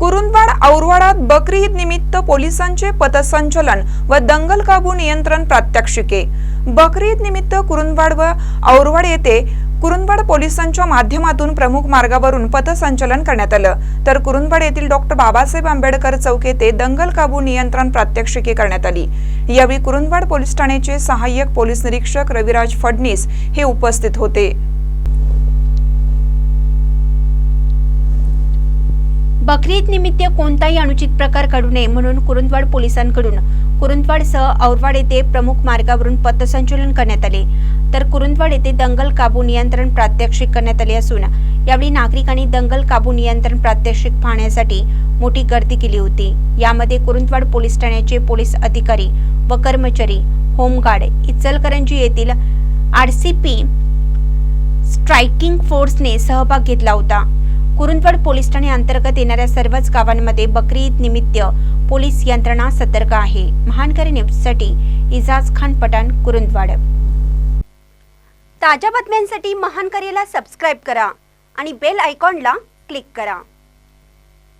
कुरुंदवाड औरवाडात बकरी ईद निमित्त पोलिसांचे पथसंचलन व दंगल काबू नियंत्रण प्रात्यक्षिके. बकरी ईद निमित्त कुरुंदवाड व औरवाड येथे कुरुंदवाड पोलिसांच्या माध्यमातून प्रमुख मार्गावरून पथसंचलन करण्यात आलं. तर कुरुंदवाड येथील डॉक्टर बाबासाहेब आंबेडकर चौक येथे दंगल काबू नियंत्रण प्रात्यक्षिके करण्यात आली. यावेळी कुरुंदवाड पोलीस ठाण्याचे सहाय्यक पोलीस निरीक्षक रविराज फडणीस हे उपस्थित होते. बकरीद निमित्त कोणताही अनुचित प्रकार घडू नये म्हणून कुरुंदवाड पोलिसांकडून कुरुंदवाडसह औरवाड येथे प्रमुख मार्गावरून पथसंचलन करण्यात आले. तर कुरुंदवाड येथे दंगल काबू नियंत्रण प्रात्यक्षिक करण्यात आले असून यावेळी नागरिकांनी दंगल काबू नियंत्रण प्रात्यक्षिक पाहण्यासाठी मोठी गर्दी केली होती. यामध्ये कुरुंदवाड पोलीस ठाण्याचे पोलीस अधिकारी व कर्मचारी होमगार्ड इचलकरंजी येथील आर सी पी स्ट्रायकिंग फोर्सने सहभाग घेतला होता. कुरुंदवड पोलीस ठाणे अंतर्गत येणाऱ्या सर्वच गावांमध्ये बकरी ईद निमित्त पोलीस यंत्रणा सतर्क आहे. महानकरी न्यूजसाठी इजाज खान पठाण कुरुंदवाड. ताज्या बातम्यांसाठी महानकरीला सबस्क्राईब करा आणि बेल आयकॉनला क्लिक करा.